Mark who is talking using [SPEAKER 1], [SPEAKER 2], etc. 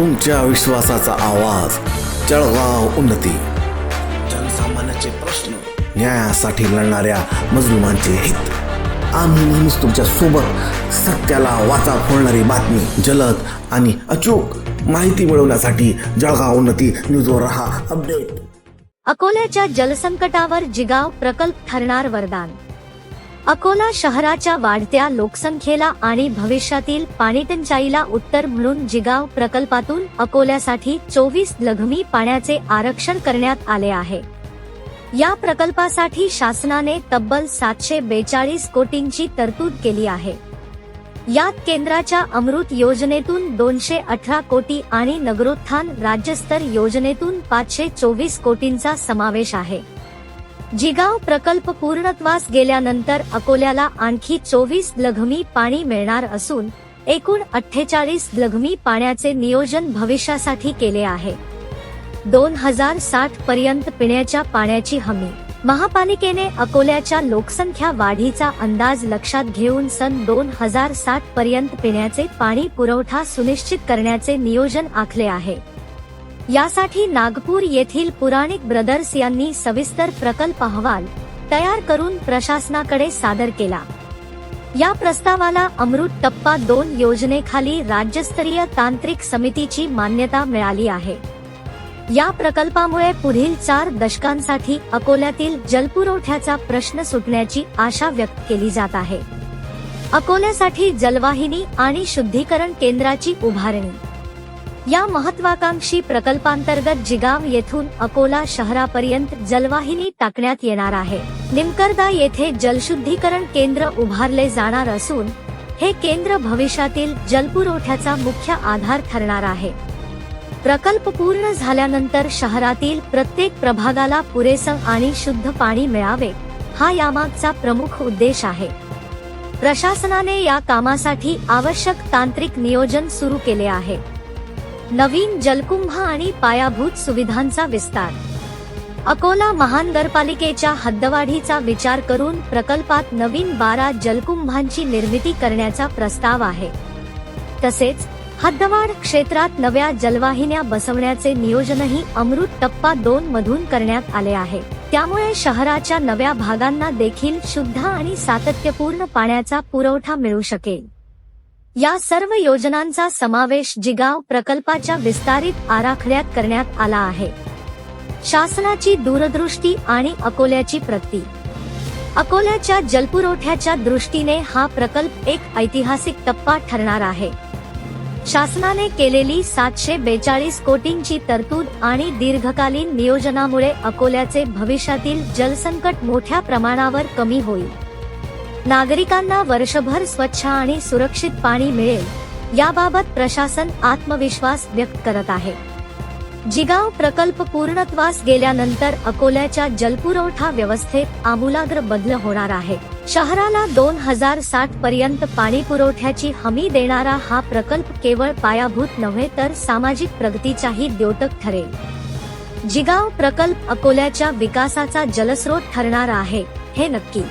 [SPEAKER 1] तुमच्या विश्वासाचा आवाज जळगाव उन्नती. जनसामान्याचे प्रश्न न्यायासाठी लढणाऱ्या मजलुमांचे हित. आम्ही नेहमीच तुमच्यासोबत सत्याला वाचा फोडणारी बातमी जलद आणि अचूक माहिती मिळवण्यासाठी जळगाव उन्नती न्यूजवर रहा अपडेट.
[SPEAKER 2] अकोल्याच्या जलसंकटावर जिगाव प्रकल्प ठरणार वरदान. अकोला शहराच्या वाढत्या लोकसंख्येला आणि भविष्यातील पाणीटंचाईला उत्तर म्हणून जिगाव प्रकल्पातून अकोल्यासाठी चोवीस लघमी पाण्याचे आरक्षण करण्यात आले आहे. या प्रकल्पासाठी शासनाने तब्बल सातशे बेचाळीस कोटींची तरतूद केली आहे. यात केंद्राच्या अमृत योजनेतून दोनशे अठरा कोटी आणि नगरोत्थान राज्यस्तर योजनेतून पाचशे चोवीस कोटींचा समावेश आहे. जिगाव प्रकल्प पूर्णत्वास गेल्यानंतर अकोल्याला आणखी चोवीस लघमी पाणी मिळणार असून एकूण अठ्ठेचाळीस लघमी पाण्याचे नियोजन भविष्यासाठी केले आहे. दोन हजार साठ पर्यंत पिण्याच्या पाण्याची हमी. महापालिकेने अकोल्याच्या लोकसंख्या वाढीचा अंदाज लक्षात घेऊन सन दोन हजार साठ पर्यंत पिण्याचे पाणी पुरवठा सुनिश्चित करण्याचे नियोजन आखले आहे. यासाठी नागपूर येथील पुराणिक ब्रदर्स यांनी सविस्तर प्रकल्प अहवाल तयार करून प्रशासनाकडे सादर केला. या प्रस्तावाला अमृत टप्पा दोन योजनेखाली राज्यस्तरीय तांत्रिक समितीची मान्यता मिळाली आहे. या प्रकल्पामुळे पुढील चार दशकांसाठी अकोल्यातील जलपुरवठ्याचा प्रश्न सुटण्याची आशा व्यक्त केली जात आहे. अकोल्यासाठी जलवाहिनी आणि शुद्धीकरण केंद्राची उभारणी या महत्वाकांक्षी प्रकल्पांतर्गत जिगाव येथून अकोला शहरापर्यंत जलवाहिनी टाकण्यात येणार आहे. निमकरदा येथे जलशुद्धीकरण केंद्र उभारले जाणार असून हे केंद्र भविष्यातील जलपुरवठ्याचा मुख्य आधार ठरणार आहे. प्रकल्प पूर्ण झाल्यानंतर शहरातील प्रत्येक प्रभागाला पुरेसं आणि शुद्ध पाणी मिळावे हा यामागचा प्रमुख उद्देश आहे. प्रशासनाने या कामासाठी आवश्यक तांत्रिक नियोजन सुरू केले आहे. नवीन जलकुंभ आणि पायाभूत सुविधांचा विस्तार. अकोला महानगरपालिकेच्या हद्दवाढीचा विचार करून प्रकल्पात नवीन बारा जलकुंभांची निर्मिती करण्याचा प्रस्ताव आहे. तसेच हद्दवाढ क्षेत्रात नव्या जलवाहिन्या बसवण्याचे नियोजनही अमृत टप्पा दोन मधून करण्यात आले आहे. त्यामुळे शहराच्या नव्या भागांना देखील शुद्ध आणि सातत्यपूर्ण पाण्याचा पुरवठा मिळू शकेल. या सर्व योजनांचा समावेश जिगाव प्रकल्पाच्या विस्तारित आराखड्यात करण्यात आला आहे. शासनाची दूरदृष्टी आणि अकोल्याची प्रती अकोल्याच्या जलपुरवठ्याच्या दृष्टीने हा प्रकल्प एक ऐतिहासिक टप्पा ठरणार आहे. शासनाने केलेली सातशे बेचाळीस कोटींची तरतूद आणि दीर्घकालीन नियोजनामुळे अकोल्याचे भविष्यातील जलसंकट मोठ्या प्रमाणावर कमी होईल. नागरिकांना वर्षभर स्वच्छ आणि सुरक्षित पाणी मिळेल याबाबत प्रशासन आत्मविश्वास व्यक्त करत आहे. जिगाव प्रकल्प पूर्णत्वास गेल्यानंतर अकोल्याच्या जलपुरवठा व्यवस्थेत आमूलाग्र बदल होणार आहे. शहराला दोन हजार साठ पर्यंत पाणी पुरवठ्याची हमी देणारा हा प्रकल्प केवळ पायाभूत नव्हे तर सामाजिक प्रगतीचाही द्योतक ठरेल. जिगाव प्रकल्प अकोल्याच्या विकासाचा जलस्रोत ठरणार आहे हे नक्की.